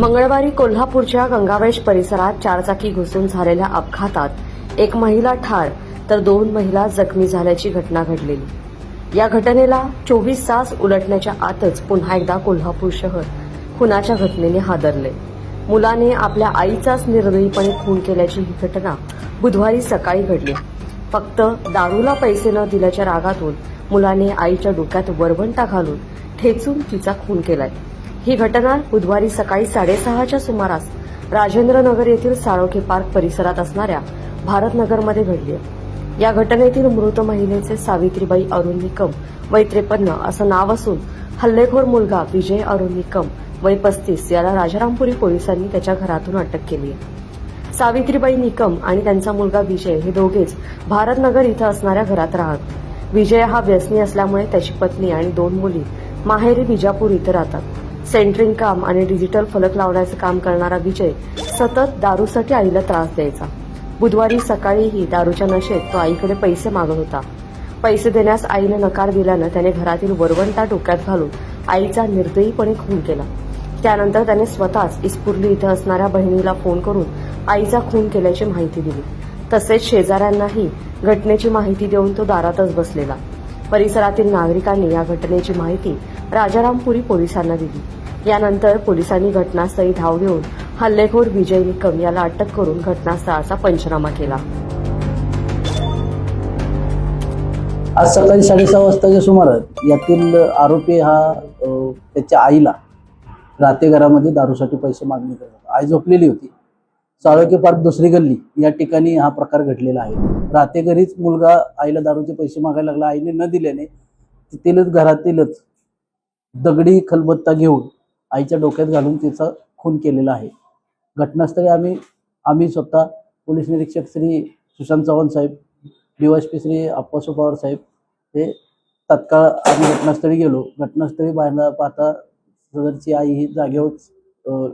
मंगळवारी कोल्हापूरच्या गंगावेश परिसरात चारचाकी घुसून झालेल्या अपघातात एक महिला ठार तर दोन महिला जखमी झाल्याची घटना घडलेली. या घटनेला चोवीस तास उलटण्याच्या आतच पुन्हा एकदा कोल्हापूर शहर खुनाच्या घटनेने हादरले. मुलाने आपल्या आईचाच निर्दयीपणे खून केल्याची ही घटना बुधवारी सकाळी घडली. फक्त दारूला पैसे न दिल्याच्या रागातून मुलाने आईच्या डोक्यात वरवंटा घालून ठेचून तिचा खून केलाय. ही घटना बुधवारी सकाळी साडेसहाच्या सुमारास राजेंद्रनगर येथील साळोखे पार्क परिसरात असणाऱ्या भारतनगरमध्ये घडली आहे. या घटनेतील मृत महिलेचे सावित्रीबाई अरुण निकम वय त्रेपन्न असं नाव असून हल्लेखोर मुलगा विजय अरुण निकम वय पस्तीस याला राजारामपुरी पोलिसांनी त्याच्या घरातून अटक केली सावित्रीबाई निकम आणि त्यांचा मुलगा विजय हे दोघेच भारतनगर इथं असणाऱ्या घरात राहत. विजय हा व्यसनी असल्यामुळे त्याची पत्नी आणि दोन मुली माहेरी विजापूर इथं राहतात. सेंटरिंग काम आणि डिजिटल फलक लावण्याचं काम करणारा विजय सतत दारूसाठी आईला त्रास द्यायचा. बुधवारी सकाळीही दारूच्या नशेत तो आईकडे पैसे मागत होता. पैसे देण्यास आईने नकार दिल्यानं त्याने घरातील वरवंटा डोक्यात घालून आईचा निर्दयीपणे खून केला. त्यानंतर त्याने स्वतःच इस्पुर्ली इथं असणाऱ्या बहिणीला फोन करून आईचा खून केल्याची माहिती दिली. तसेच शेजाऱ्यांनाही घटनेची माहिती देऊन तो दारातच बसलेला. परिसरातील नागरिकांनी या घटनेची माहिती राजारामपुरी पोलिसांना दिली. यानंतर पोलिसांनी घटनास्थळी धाव घेऊन हल्लेखोर विजय निकम याला अटक करून घटनास्थळाचा पंचनामा केला. आज सकाळी साडेसहा वाजताच्या सुमारास यातील आरोपी हा त्याच्या आईला रात्री घरामध्ये दारूसाठी पैसे मागणी करत आई झोपलेली होती. साळोके पार्क दुसरी गल्ली या ठिकाणी हा प्रकार घडलेला आहे. राहते घरीच मुलगा आईला दारूचे पैसे मागायला लागला. आईने न दिल्याने तिथेलच घरातीलच दगडी खलबत्ता घेऊन आईच्या डोक्यात घालून तिचा खून केलेला आहे. घटनास्थळी आम्ही आम्ही स्वतः पोलीस निरीक्षक श्री सुशांत चव्हाण साहेब डीवायसपी श्री अप्पासू पवार साहेब हे तत्काळ आम्ही घटनास्थळी गेलो. घटनास्थळी पाहायला पाहता सदरची आई ही जागेवर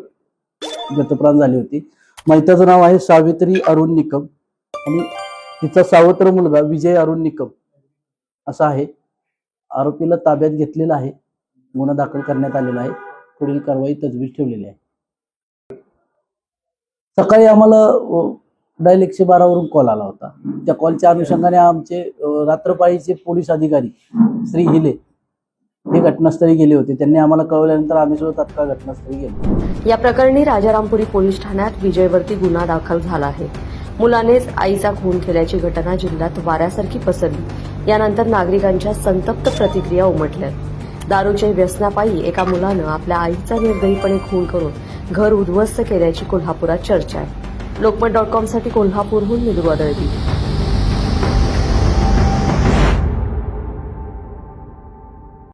गतप्राण झाली होती. मैताचं नाव आहे सावित्री अरुण निकम. आणि तिचा सावत्र मुलगा विजय अरुण निकम. असा आहे. आरोपीला ताब्यात घेतलेला आहे. गुन्हा दाखल करण्यात आलेला आहे. पुढील कारवाई तजवीज ठेवलेली आहे. सकाळी आम्हाला डायल एकशे बारावरून कॉल आला होता. त्या कॉलच्या अनुषंगाने आमचे रात्रपाळीचे पोलीस अधिकारी श्री हिले हे घटनास्थळी गेले होते. त्यांनी आम्हाला कळवल्यानंतर आम्ही सुद्धा तत्काळ घटनास्थळी गेलो. या प्रकरणी राजारामपुरी पोलीस ठाण्यात विजयवरती गुन्हा दाखल झाला आहे. मुलानेच आईचा खून केल्याची घटना जिल्ह्यात वाऱ्यासारखी पसरली. यानंतर नागरिकांच्या संतप्त प्रतिक्रिया उमटल्या. दारूच्या व्यसनापायी एका मुलानं आपल्या आईचा निर्दयीपणे खून करून घर उद्ध्वस्त केल्याची कोल्हापुरात चर्चा आहे. लोकमत डॉट कॉमसाठी कोल्हापूरहून निलू दळवी.